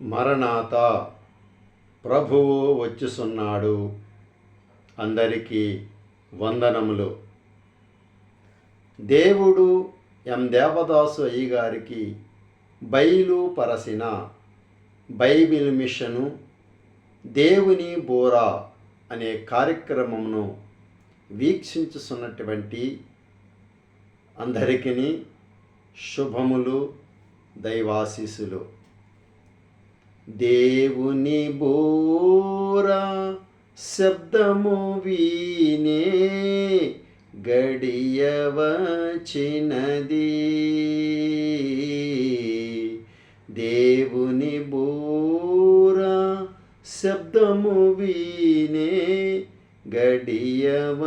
మరణాత ప్రభువు వచ్చుసున్నాడు అందరికీ వందనములు. దేవుడు ఎం దేవదాసు అయ్య గారికి బయలు పరసిన బైబిల్ మిషను దేవుని బోరా అనే కార్యక్రమమును వీక్షించుతున్నటువంటి అందరికీ శుభములు దైవాశీసులు దేవుని బోరా శబ్దము వీనే గడియవచినది. దేవుని బోరా శబ్దము వీనే గడియవచినది.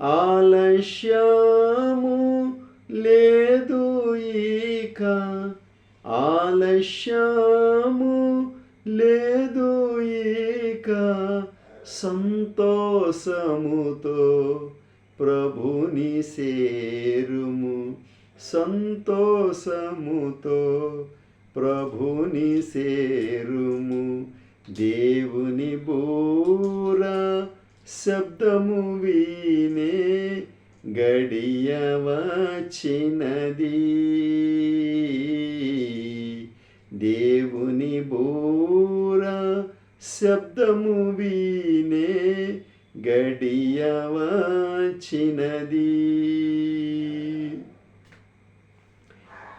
ఆలస్యము లేదు ఇక ఆలస్యము లేదు ఇక సంతోషముతో ప్రభుని సేరుము. సంతోషముతో ప్రభుని సేరుము. దేవుని బోరా శబ్దము వీనే గడియవచినది దేవుని బోరా శబ్దము వీనే గడియవచినది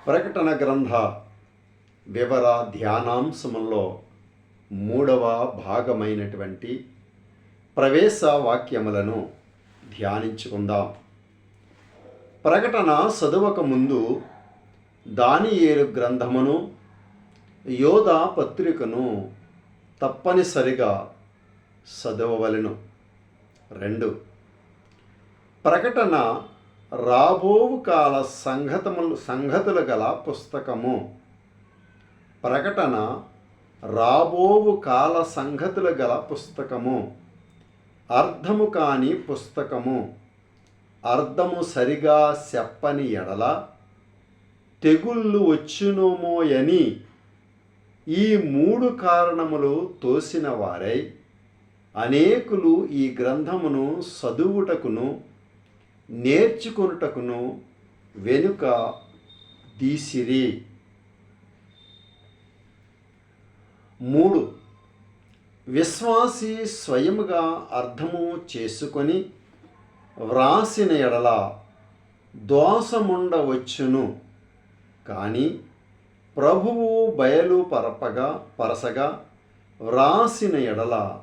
ప్రకటన గ్రంథ వివర ధ్యానాంశములో మూడవ భాగమైనటువంటి ప్రవేశ వాక్యములను ధ్యానించుకుందాం. ప్రకటన చదువక ముందు దానియేలు గ్రంథమును యోధ పత్రికను తప్పనిసరిగా చదవవలెను. రెండు. ప్రకటన రాబోవు కాల సంగతములు సంగతులు గల పుస్తకము. ప్రకటన రాబోవు కాల సంగతులు గల పుస్తకము. అర్థము కాని పుస్తకము. అర్థము సరిగా చెప్పని ఎడల తెగుళ్ళు వచ్చునోమోయని ఈ మూడు కారణములు తోసిన వారై అనేకులు ఈ గ్రంథమును చదువుటకును నేర్చుకొనుటకును వెనుక దీసిరి మూడు. విశ్వాసి స్వయముగా అర్థము చేసుకొని వ్రాసిన ఎడల దోషముండవచ్చును. కానీ ప్రభువు బయలు పరపగా పరసగా వ్రాసిన ఎడల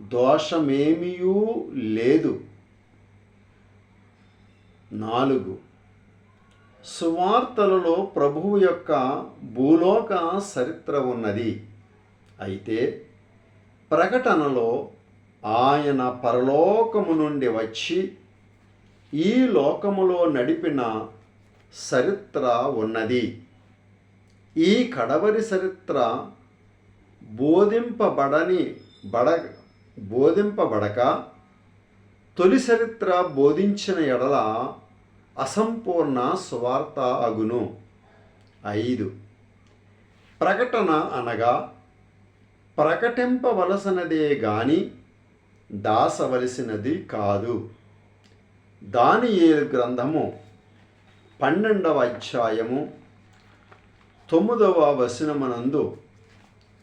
దోషమేమియూ లేదు. నాలుగు. సువార్తలలో ప్రభువు యొక్క భూలోక చరిత్ర ఉన్నది. అయితే ప్రకటనలో ఆయన పరలోకము నుండి వచ్చి ఈ లోకములో నడిపిన చరిత్ర ఉన్నది. ఈ కడవరి చరిత్ర బోధింపబడని బడ బోధింపబడక తొలి చరిత్ర బోధించిన ఎడల అసంపూర్ణ సువార్త అగును. ఐదు. ప్రకటన అనగా ప్రకటింపవలసినదే గాని దాసవలసినది కాదు. దానియేలు గ్రంథము పన్నెండవ అధ్యాయము తొమ్మిదవ వచనమునందు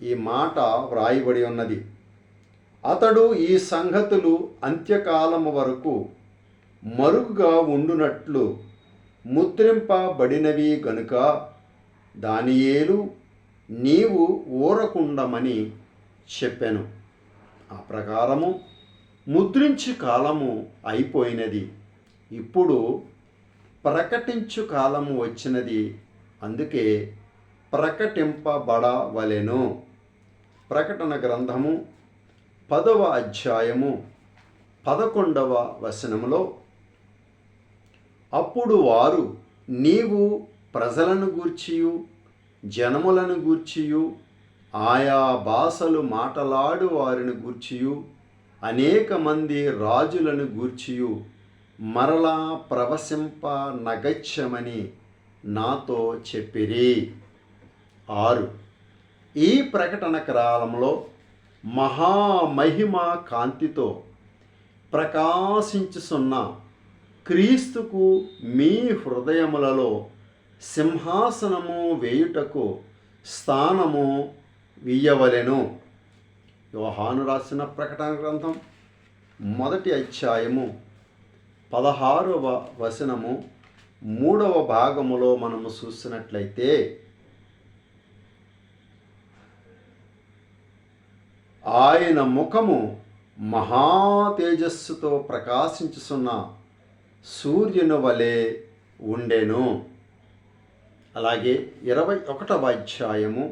ఈ మాట వ్రాయబడి ఉన్నది. అతడు ఈ సంగతులు అంత్యకాలము వరకు మరుగుగా ఉండునట్లు ముద్రింపబడినవి గనుక దానియేలు నీవు ఊరకుండమని చెప్పాను. ఆ ప్రకారము ముద్రించు కాలము అయిపోయినది. ఇప్పుడు ప్రకటించు కాలము వచ్చినది. అందుకే ప్రకటింపబడవలెను. ప్రకటన గ్రంథము పదవ అధ్యాయము పదకొండవ వచనములో అప్పుడు వారు నీవు ప్రజలను గూర్చియు జనములను గూర్చియు ఆయా భాషలు మాటలాడు వారిని గూర్చియు అనేక మంది రాజులను గూర్చియు మరలా ప్రవశింప నగచ్చమని నాతో చెప్పిరి. ఆరు. ఈ ప్రకటన కాలంలో మహామహిమ కాంతితో ప్రకాశించుసున్న క్రీస్తుకు మీ హృదయములలో సింహాసనము వేయుటకు స్థానము వియ్యవలెను యోహాను రాసిన ప్రకటన గ్రంథం మొదటి అధ్యాయము పదహారవ వచనము మూడవ భాగములో మనము చూసినట్లయితే ఆయన ముఖము మహా తేజస్సుతో ప్రకాశించుచున్న సూర్యుని వలె ఉండెను. అలాగే ఇరవై ఒకటవ అధ్యాయము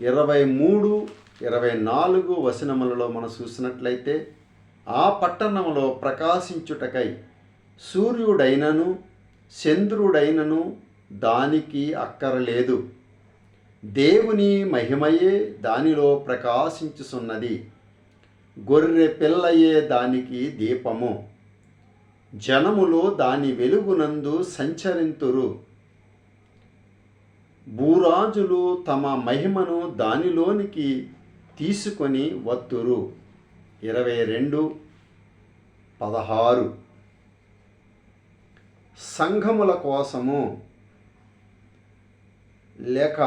ఇరవై మూడు ఇరవై నాలుగు వచనములలో మనం చూసినట్లయితే ఆ పట్టణములో ప్రకాశించుటకై సూర్యుడైనను చంద్రుడైనను దానికి అక్కరలేదు. దేవుని మహిమయే దానిలో ప్రకాశించుచున్నది. గొర్రె పిల్లయే దానికి దీపము. జనములో దాని వెలుగునందు సంచరింతురు. భూరాజులు తమ మహిమను దానిలోనికి తీసుకొని వత్తురు. ఇరవై రెండు పదహారు. సంఘముల కోసము లేక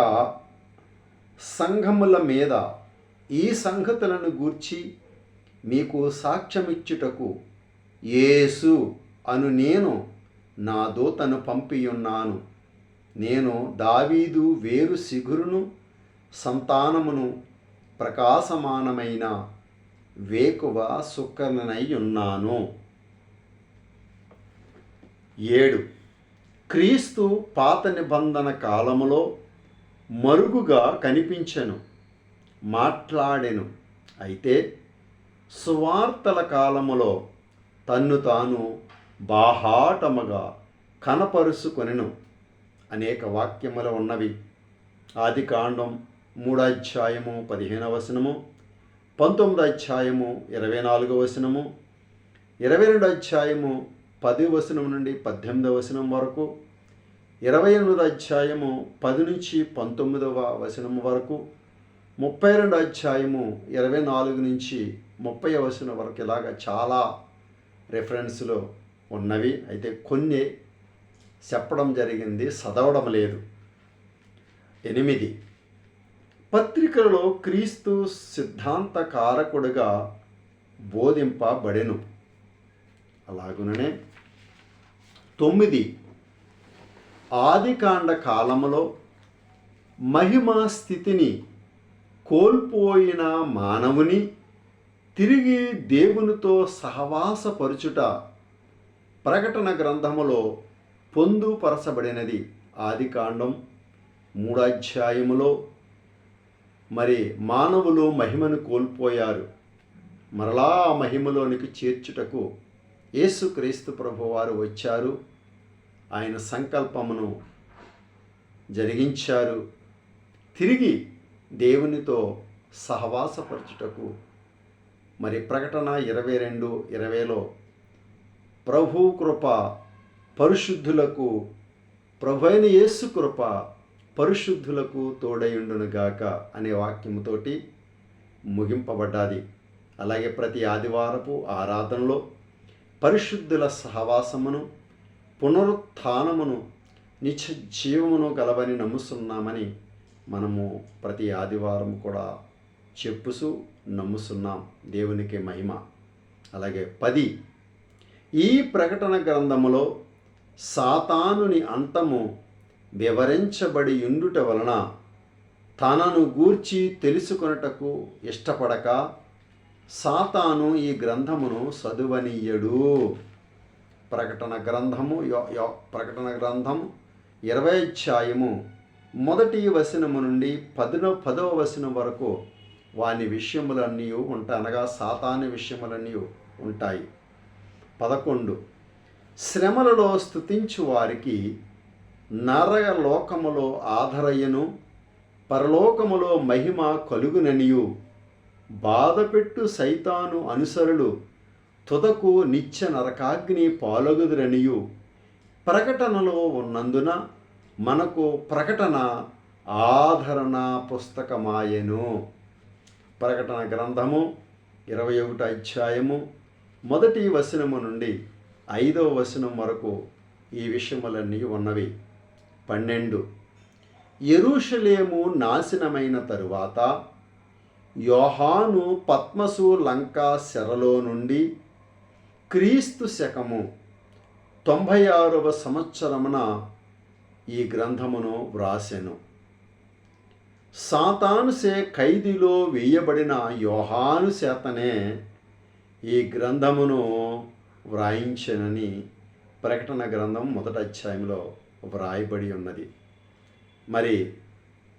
సంఘముల మీద ఈ సంగతులను గూర్చి మీకు సాక్ష్యమిచ్చుటకు యేసు అను నేను నా దూతను పంపియున్నాను. నేను దావీదు వేరు సిగురును సంతానమును ప్రకాశమానమైన వేకువ సుక్కనై ఉన్నాను ఏడు. క్రీస్తు పాత నిబంధన కాలములో మరుగుగా కనిపించెను మాట్లాడెను. అయితే సువార్తల కాలములో తన్ను తాను బాహాటముగా కనపరుచుకొనెను అనేక వాక్యములు ఉన్నవి. ఆది కాండం మూడాధ్యాయము పదిహేనవ వచనము పంతొమ్మిది అధ్యాయము ఇరవై నాలుగవ వచనము ఇరవై రెండు అధ్యాయము పది వచనం నుండి పద్దెనిమిదవ వచనం వరకు ఇరవై ఎనిమిది అధ్యాయము పది నుంచి పంతొమ్మిదవ వచనం వరకు ముప్పై రెండు అధ్యాయము ఇరవై నాలుగు నుంచి ముప్పై వచనం వరకు ఇలాగ చాలా రెఫరెన్స్లు ఉన్నవి. అయితే కొన్ని చెప్పడం జరిగింది చదవడం లేదు. ఎనిమిది. పత్రికలలో క్రీస్తు సిద్ధాంత కారకుడుగా బోధింపబడెను. అలాగుననే తొమ్మిది ఆదికాండ కాలములో మహిమ స్థితిని కోల్పోయిన మానవుని తిరిగి దేవునితో సహవాసపరుచుట ప్రకటన గ్రంథములో పొందుపరచబడినది. ఆదికాండం మూడాధ్యాయములో మరి మానవులు మహిమను కోల్పోయారు. మరలా ఆ మహిమలోనికి చేర్చుటకు యేసుక్రీస్తు ప్రభువారు వచ్చారు. ఆయన సంకల్పమును జరిగించారు. తిరిగి దేవునితో సహవాసపరచుటకు మరి ప్రకటన ఇరవై రెండు ఇరవైలో ప్రభు కృప పరిశుద్ధులకు ప్రభు అయిన యేసు కృప పరిశుద్ధులకు తోడయుండునుగాక అనే వాక్యముతోటి ముగింపబడ్డాది. అలాగే ప్రతి ఆదివారపు ఆరాధనలో పరిశుద్ధుల సహవాసమును పునరుత్నమును నిత్య జీవమును గలవని నమ్ముస్తున్నామని మనము ప్రతి ఆదివారం కూడా చెప్పుసు నమ్ముతున్నాం దేవునికి మహిమ. అలాగే పది ఈ ప్రకటన గ్రంథములో సాతానుని అంతము వివరించబడి ఉండుట వలన తనను గూర్చి తెలుసుకొనుటకు ఇష్టపడక సాతాను ఈ గ్రంథమును చదువనీయడు. ప్రకటన గ్రంథము యో- యో- ప్రకటన గ్రంథం ఇరవై అధ్యాయము మొదటి వచనము నుండి పదినో పదవ వచనం వరకు వాని విషయములన్నీ ఉంటాయి. అనగా సాతాను విషయములన్నీ ఉంటాయి. పదకొండు. శ్రమలలో స్థుతించు వారికి నరలోకములో ఆధరయ్యను పరలోకములో మహిమ కలుగుననియు. బాధపెట్టు సైతాను అనుసరులు తుదకు నిత్య నరకాగ్ని పాలగుదురనియు. ప్రకటనలో ఉన్నందున మనకు ప్రకటన ఆధరణ పుస్తకమాయెను. ప్రకటన గ్రంథము ఇరవై ఒకటి అధ్యాయము మొదటి వచనము నుండి ఐదవ వచనం వరకు ఈ విషయములన్నీ ఉన్నవి. పన్నెండు. ఎరుషలేము నాశనమైన తరువాత యోహాను పద్మసు లంక శరలో నుండి క్రీస్తు శకము తొంభై ఆరవ సంవత్సరమున ఈ గ్రంథమును వ్రాసెను. సాతానుసే ఖైదీలో వేయబడిన యోహాను చేతనే ఈ గ్రంథమును వ్రాయించెనని ప్రకటన గ్రంథం మొదటి అధ్యాయంలో వ్రాయబడి ఉన్నది. మరి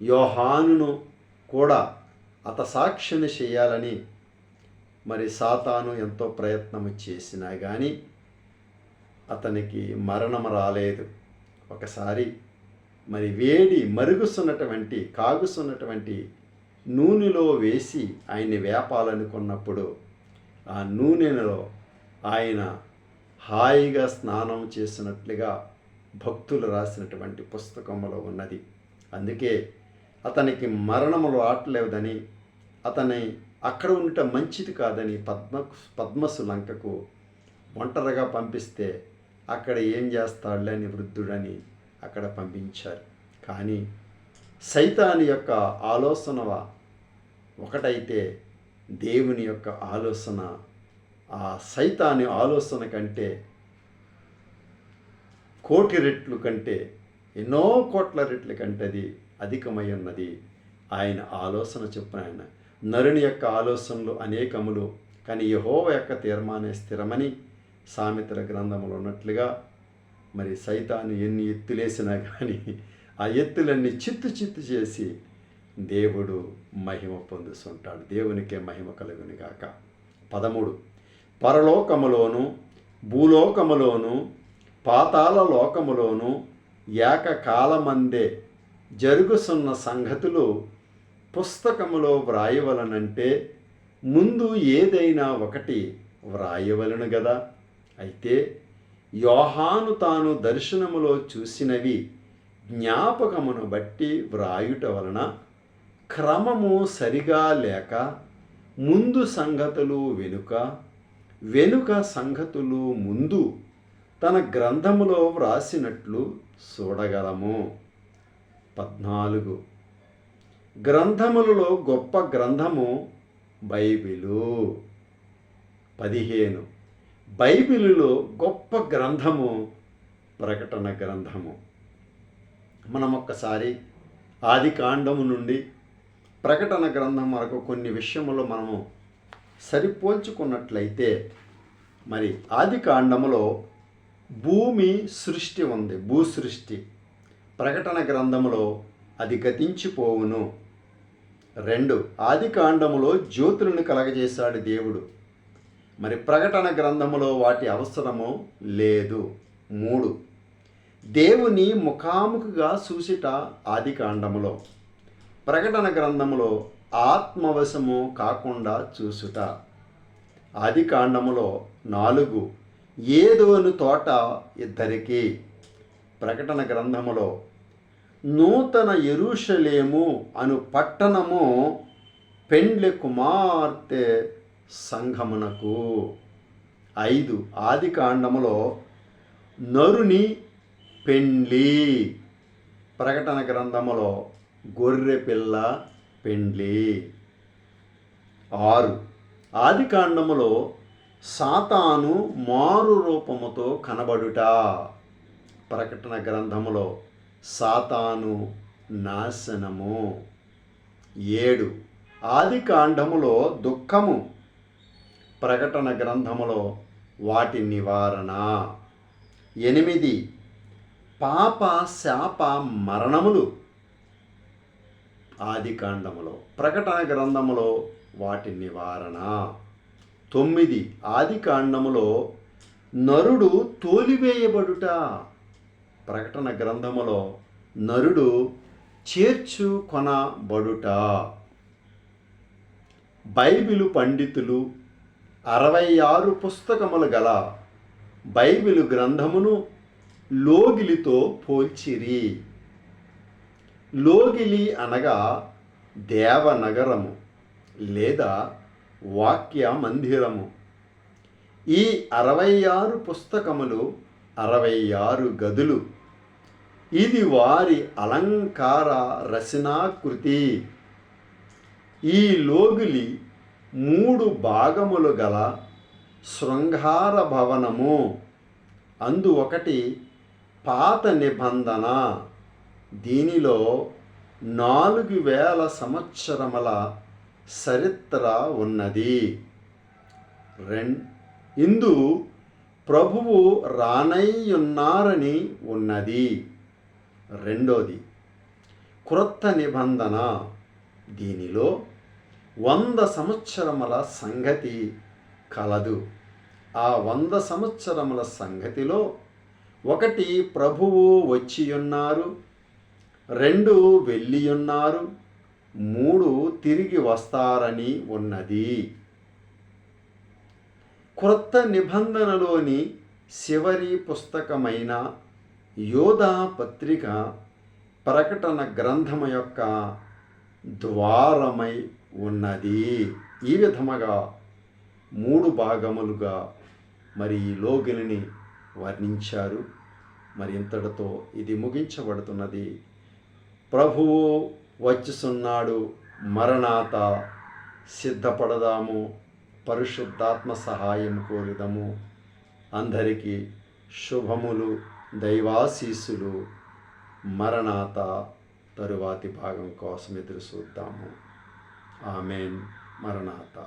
యోహానును కూడా అత సాక్షిని చేయాలని మరి సాతాను ఎంతో ప్రయత్నము చేసినా కానీ అతనికి మరణం రాలేదు. ఒకసారి మరి వేడి మరుగుసున్నటువంటి కాగుసున్నటువంటి నూనెలో వేసి ఆయన్ని వేపాలనుకున్నప్పుడు ఆ నూనెలో ఆయన హాయిగా స్నానం చేసినట్లుగా భక్తులు రాసినటువంటి పుస్తకంలో ఉన్నది. అందుకే అతనికి మరణములు ఆటలేదని అతని అక్కడ ఉండటం మంచిది కాదని పద్మ పద్మసు లంకకు ఒంటరిగా పంపిస్తే అక్కడ ఏం చేస్తాడులేని వృద్ధుడని అక్కడ పంపించారు. కానీ సైతాని యొక్క ఆలోచన ఒకటైతే దేవుని యొక్క ఆలోచన ఆ సైతాని ఆలోచన కంటే కోటి రెట్లు కంటే ఎన్నో కోట్ల రెట్ల కంటే అది అధికమై ఉన్నది. ఆయన ఆలోచన చెప్పిన ఆయన నరుని యొక్క ఆలోచనలు అనేకములు కానీ యహోవ యొక్క తీర్మానే స్థిరమని సామెతల గ్రంథములు ఉన్నట్లుగా మరి సైతాను ఎన్ని ఎత్తులేసినా కానీ ఆ ఎత్తులన్నీ చిత్తు చిత్తు చేసి దేవుడు మహిమ పొందుతుంటాడు దేవునికే మహిమ కలుగునిగాక. పదమూడు పరలోకములోను భూలోకములోను పాతాల లోకములోను ఏకకాలమందే జరుగుతున్న సంగతులు పుస్తకములో వ్రాయవలనంటే ముందు ఏదైనా ఒకటి వ్రాయవలను కదా అయితే యోహాను తాను దర్శనములో చూసినవి జ్ఞాపకమును బట్టి వ్రాయుట వలన క్రమము సరిగా లేక ముందు సంగతులు వెనుక వెనుక సంగతులు ముందు తన గ్రంథములో వ్రాసినట్లు చూడగలము. పద్నాలుగు. గ్రంథములలో గొప్ప గ్రంథము బైబిలు. పదిహేను. బైబిలులో గొప్ప గ్రంథము ప్రకటన గ్రంథము. మనం ఒక్కసారి ఆది కాండము నుండి ప్రకటన గ్రంథం వరకు కొన్ని విషయములు మనము సరిపోల్చుకున్నట్లయితే మరి ఆది కాండములో భూమి సృష్టి ఉంది. భూ సృష్టి ప్రకటన గ్రంథములో అది గతించిపోవును. రెండు ఆది కాండములో జ్యోతులను కలగజేశాడు దేవుడు. మరి ప్రకటన గ్రంథములో వాటి అవసరము లేదు. మూడు దేవుని ముఖాముఖిగా చూసిట ఆది కాండములో. ప్రకటన గ్రంథములో ఆత్మవశము కాకుండా చూసుట. ఆది కాండములో నాలుగు ఏదోను తోట ఇద్దరికి. ప్రకటన గ్రంథములో నూతన ఎరుషలేము అను పట్టణము పెండ్లి కుమార్తె సంఘమునకు. ఐదు ఆది కాండములో నరుని పెండ్లి. ప్రకటన గ్రంథములో గొర్రె పిల్ల పెండ్లి. ఆరు ఆది కాండములో సాతాను మారు రూపముతో కనబడుట. ప్రకటన గ్రంథములో సాతాను నాశనము. ఏడు. ఆది కాండములో దుఃఖము. ప్రకటన గ్రంథములో వాటి నివారణ. ఎనిమిది. పాప శాప మరణములు. ఆది కాండములో ప్రకటన గ్రంథములో వాటి నివారణ. తొమ్మిది ఆది కాండములో నరుడు తోలివేయబడుట. ప్రకటన గ్రంథములో నరుడు చేర్చు కొనబడుట. బైబిలు పండితులు అరవై ఆరు పుస్తకములు గల బైబిలు గ్రంథమును లోగిలితో పోల్చిరి. లోగిలి అనగా దేవనగరము లేదా వాక్య మందిరము. ఈ అరవై ఆరు పుస్తకములు అరవై ఆరు గదులు. ఇది వారి అలంకార రచనాకృతి. ఈ లోగిలి మూడు భాగములు గల శృంగార భవనము. అందు ఒకటి పాత నిబంధన. దీనిలో నాలుగు వేల సంవత్సరముల చరిత్ర ఉన్నది. రెండు ఇందు ప్రభువు రానయ్యున్నారని ఉన్నది. రెండోది క్రొత్త నిబంధన. దీనిలో వంద సంవత్సరముల సంగతి కలదు. ఆ వంద సంవత్సరముల సంగతిలో ఒకటి ప్రభువు వచ్చియున్నారు రెండు వెళ్ళియున్నారు మూడు తిరిగి వస్తారని ఉన్నది. క్రొత్త నిబంధనలోని చివరి పుస్తకమైన యోధా పత్రిక ప్రకటన గ్రంథము యొక్క ద్వారమై ఉన్నది. ఈ విధముగా మూడు భాగములుగా మరి ఈ లోగిలిని వర్ణించారు. మరి ఇంతటితో ఇది ముగించబడుతున్నది. ప్రభువు వచ్చుచున్నాడు మరణాత సిద్ధపడదాము పరిశుద్ధాత్మ సహాయం కోరుదాము. అందరికీ శుభములు దైవాశీస్సులు. మరణాత తరువాతి భాగం కోసం ఎదురు చూద్దాము. ఆమెన్. మరణాత.